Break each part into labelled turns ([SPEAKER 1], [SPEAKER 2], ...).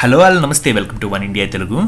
[SPEAKER 1] Hello all నమస్తే welcome to one India Telugu.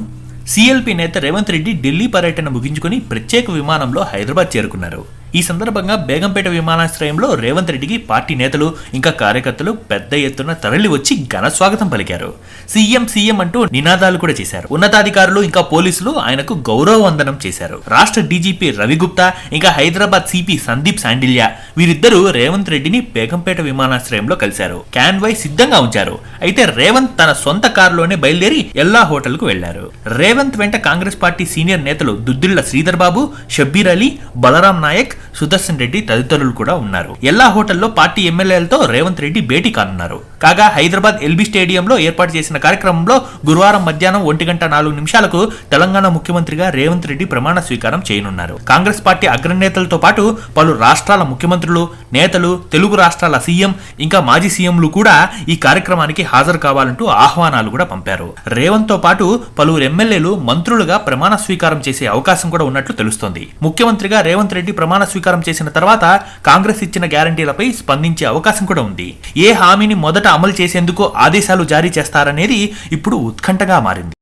[SPEAKER 1] CLP నేత రేవంత్ రెడ్డి ఢిల్లీ పర్యటన ముగించుకొని ప్రత్యేక విమానంలో హైదరాబాద్ చేరుకున్నారు. ఈ సందర్భంగా బేగంపేట విమానాశ్రయంలో రేవంత్ రెడ్డికి పార్టీ నేతలు ఇంకా కార్యకర్తలు పెద్ద ఎత్తున తరలి వచ్చి ఘన స్వాగతం పలికారు. సీఎం సీఎం అంటూ నినాదాలు కూడా చేశారు. ఉన్నతాధికారులు ఇంకా పోలీసులు ఆయనకు గౌరవ వందనం చేశారు. రాష్ట్ర డీజీపీ రవిగుప్తా ఇంకా హైదరాబాద్ సిపి సందీప్ శాండిల్యా వీరిద్దరూ రేవంత్ రెడ్డిని బేగంపేట విమానాశ్రయంలో కలిశారు. క్యాన్వై సిద్ధంగా ఉంచారు. అయితే రేవంత్ తన సొంత కారులోనే బయలుదేరి ఎల్లా హోటల్కు వెళ్ళారు. రేవంత్ వెంట కాంగ్రెస్ పార్టీ సీనియర్ నేతలు దుద్దిళ్ళ శ్రీధర్ బాబు షబ్బీర్ అలీ బలరాం నాయక్ సుదర్శన్ రెడ్డి తదితరులు కూడా ఉన్నారు. ఎల్లా హోటల్లో పార్టీ ఎమ్మెల్యేలతో రేవంత్ రెడ్డి భేటీ కానున్నారు. కాగా హైదరాబాద్ ఎల్బీ స్టేడియంలో ఏర్పాటు చేసిన కార్యక్రమంలో గురువారం మధ్యాహ్నం ఒంటి గంట నాలుగు నిమిషాలకు తెలంగాణ ముఖ్యమంత్రిగా రేవంత్ రెడ్డి ప్రమాణ స్వీకారం చేయనున్నారు. కాంగ్రెస్ పార్టీ అగ్రనేతలతో పాటు పలు రాష్ట్రాల ముఖ్యమంత్రులు నేతలు తెలుగు రాష్ట్రాల సీఎం ఇంకా మాజీ సీఎంలు కూడా ఈ కార్యక్రమానికి హాజరు కావాలంటూ ఆహ్వానాలు కూడా పంపారు. రేవంత్తో పాటు పలువురు ఎమ్మెల్యేలు మంత్రులుగా ప్రమాణ స్వీకారం చేసే అవకాశం కూడా ఉన్నట్లు తెలుస్తోంది. ముఖ్యమంత్రిగా రేవంత్ రెడ్డి ప్రమాణ స్వీకారం చేసిన తర్వాత కాంగ్రెస్ ఇచ్చిన గ్యారంటీలపై స్పందించే అవకాశం కూడా ఉంది. ఏ హామీని మొదట అమలు చేసేందుకు ఆదేశాలు జారీ చేస్తారనేది ఇప్పుడు ఉత్కంఠగా మారింది.